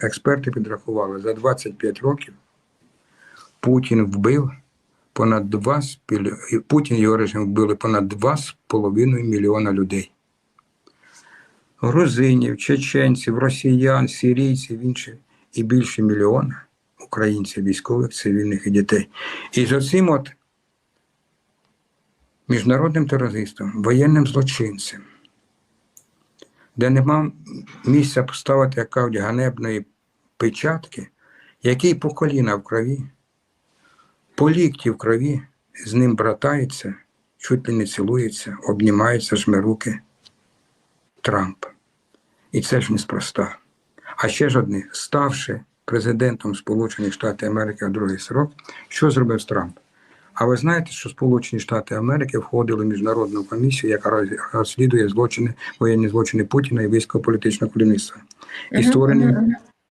Експерти підрахували, за 25 років Путін вбив понад 2 Путін і його режим вбили понад 2,5 мільйона людей. Грузинів, чеченців, росіян, сирійців, інших і більше мільйона українців, військових, цивільних і дітей. І з оцим от міжнародним терористом, воєнним злочинцем, де нема місця поставити як кажуть, ганебної печатки, який по коліна в крові, по лікті в крові, з ним братається, чуть ли не цілується, обнімається, жме руки Трамп. І це ж неспроста. А ще ж одне, ставши президентом Сполучених Штатів Америки в другий срок, що зробив Трамп? А ви знаєте, що Сполучені Штати Америки входили в міжнародну комісію, яка розслідує злочини, воєнні злочини Путіна і військово-політичного керівництва. І створені.